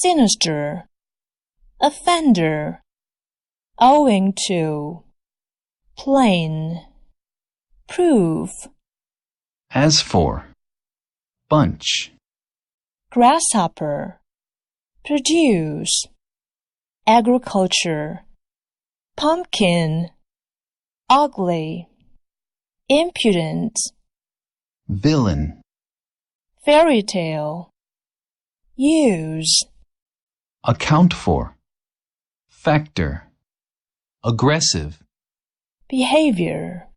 sinister, offender, owing to, plain, proof, As for. Bunch. grasshopper, produce, agriculture, pumpkin, ugly, impudent, Villain. fairy tale, use, Account for. Factor. Aggressive. behavior,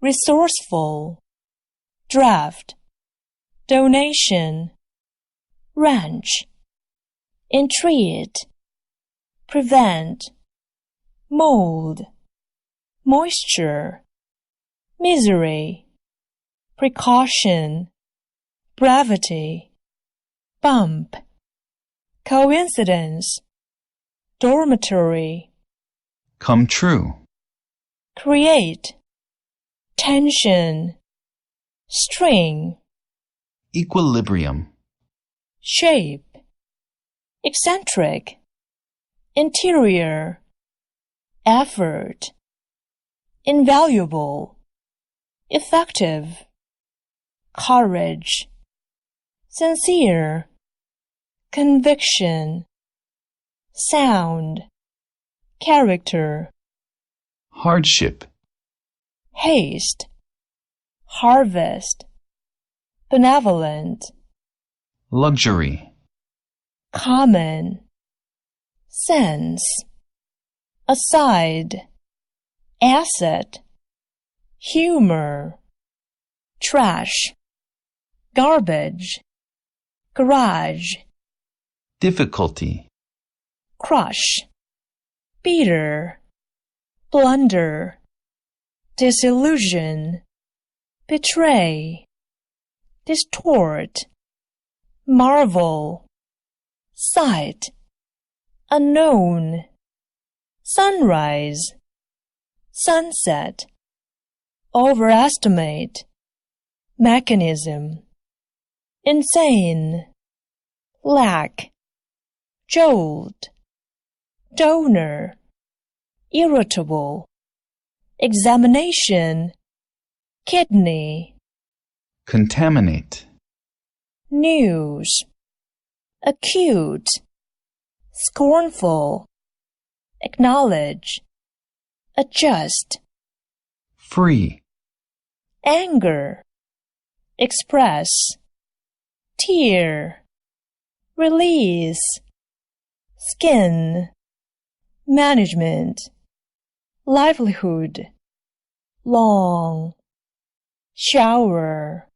resourceful, draft, donation, ranch, entreat, prevent, mold, moisture, misery, precaution, brevity, bump, coincidence, dormitory, Come true. create, tension, string, Equilibrium. shape, eccentric, interior, effort, invaluable, effective, courage, sincere, conviction, sound, character, Hardship. haste, harvest, benevolent, Luxury. common, sense, aside, asset, humor, trash, garbage, garage, Difficulty. crush, bitter, blunder, disillusion, betray, distort, marvel, sight, unknown, sunrise, sunset, overestimate, mechanism, insane, lack, jolt, donor, irritable, examination, kidney, Contaminate. news, acute, scornful, acknowledge, adjust, Free. anger, express, tear, release, skin, management, livelihood, long, shower,